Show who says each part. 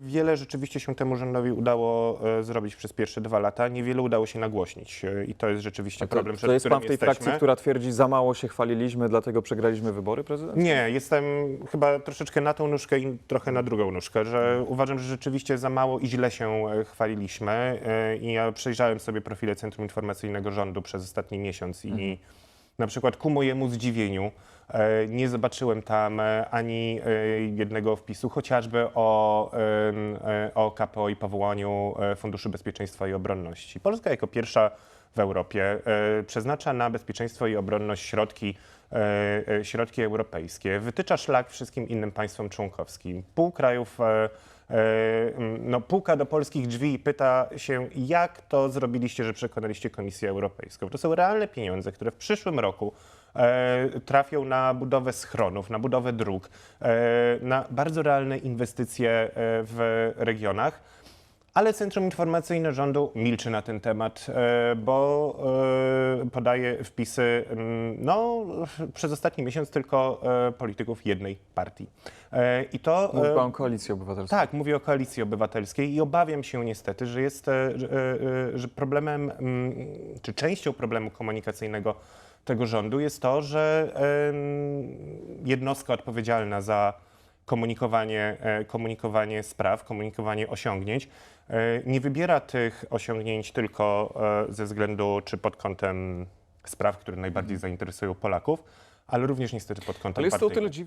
Speaker 1: Wiele rzeczywiście się temu rządowi udało e, zrobić przez pierwsze dwa lata. Niewiele udało się nagłośnić e, i to jest rzeczywiście
Speaker 2: to,
Speaker 1: problem,
Speaker 2: to
Speaker 1: przed
Speaker 2: jest pan
Speaker 1: którym
Speaker 2: w tej
Speaker 1: jesteśmy.
Speaker 2: frakcji, która twierdzi, za mało się chwaliliśmy, dlatego przegraliśmy wybory prezydenckie?
Speaker 1: Nie, jestem chyba troszeczkę na tą nóżkę i trochę na drugą nóżkę, że uważam, że rzeczywiście za mało i źle się e, chwaliliśmy e, i ja przejrzałem sobie profile Centrum Informacyjnego Rządu przez ostatni miesiąc i na przykład ku mojemu zdziwieniu e, nie zobaczyłem tam e, ani e, jednego wpisu chociażby o, o KPO i powołaniu Funduszu Bezpieczeństwa i Obronności. Polska jako pierwsza w Europie e, przeznacza na bezpieczeństwo i obronność środki, e, e, środki europejskie, wytycza szlak wszystkim innym państwom członkowskim. Pół krajów, no, puka do polskich drzwi i pyta się, jak to zrobiliście, że przekonaliście Komisję Europejską. To są realne pieniądze, które w przyszłym roku trafią na budowę schronów, na budowę dróg, na bardzo realne inwestycje w regionach. Ale Centrum Informacyjne Rządu milczy na ten temat, e, bo e, podaje wpisy mm, no, przez ostatni miesiąc tylko e, polityków jednej partii. I to.
Speaker 2: Mówi pan o Koalicji Obywatelskiej.
Speaker 1: tak, mówię o koalicji obywatelskiej i obawiam się niestety, że jest że, problemem, mm, czy częścią problemu komunikacyjnego tego rządu jest to, że jednostka odpowiedzialna za komunikowanie, e, komunikowanie spraw, komunikowanie osiągnięć e, nie wybiera tych osiągnięć tylko e, ze względu czy pod kątem spraw, które najbardziej zainteresują Polaków, ale również niestety pod kątem
Speaker 2: Ale jest to o tyle dziwne.